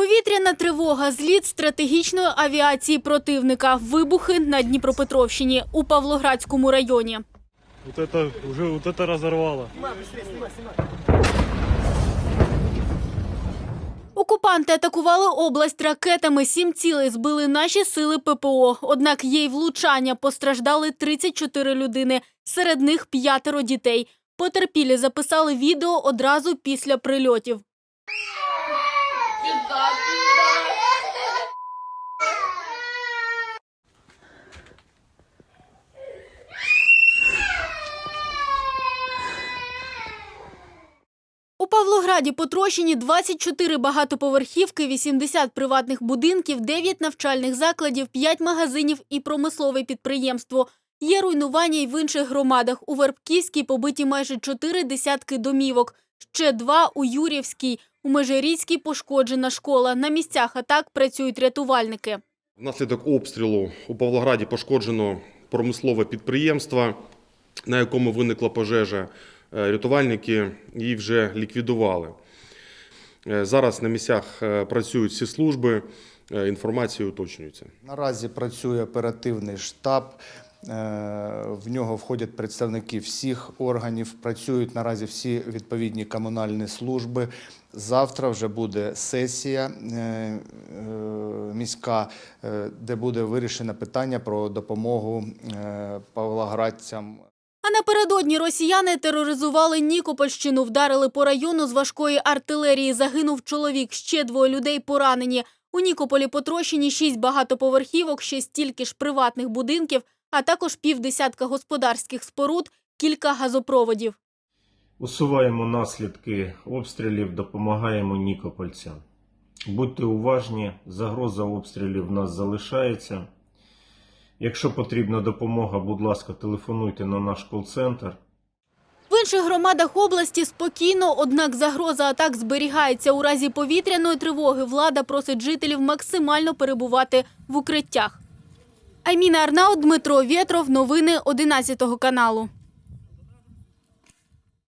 Повітряна тривога, зліт стратегічної авіації противника, вибухи на Дніпропетровщині у Павлоградському районі. Вот это уже вот это разорвало. Окупанти атакували область ракетами. Сім цілей збили наші сили ППО. Однак є й влучання. Постраждали 34 людини. Серед них п'ятеро дітей. Потерпілі записали відео одразу після прильотів. У Павлограді потрощені 24 багатоповерхівки, 80 приватних будинків, 9 навчальних закладів, 5 магазинів і промислове підприємство. Є руйнування й в інших громадах. У Вербківській побиті майже 4 десятки домівок. Ще два у Юрівській. У Межиріцькій пошкоджена школа. На місцях атак працюють рятувальники. Внаслідок обстрілу у Павлограді пошкоджено промислове підприємство, на якому виникла пожежа. Е, Рятувальники її вже ліквідували. Е, Зараз на місцях е, працюють всі служби, інформація уточнюється. Наразі працює оперативний штаб. В нього входять представники всіх органів. Працюють наразі всі відповідні комунальні служби. Завтра вже буде сесія міська, де буде вирішено питання про допомогу павлоградцям. А напередодні росіяни тероризували Нікопольщину, вдарили по району з важкої артилерії. Загинув чоловік, ще двоє людей поранені. У Нікополі потрощені шість багатоповерхівок, ще стільки ж приватних будинків, а також півдесятка господарських споруд, кілька газопроводів. Усуваємо наслідки обстрілів, допомагаємо нікопольцям. Будьте уважні, загроза обстрілів в нас залишається. Якщо потрібна допомога, будь ласка, телефонуйте на наш кол-центр. В інших громадах області спокійно, однак загроза атак зберігається. У разі повітряної тривоги влада просить жителів максимально перебувати в укриттях. Айміна Арнаут, Дмитро Вєтров. Новини 11 каналу.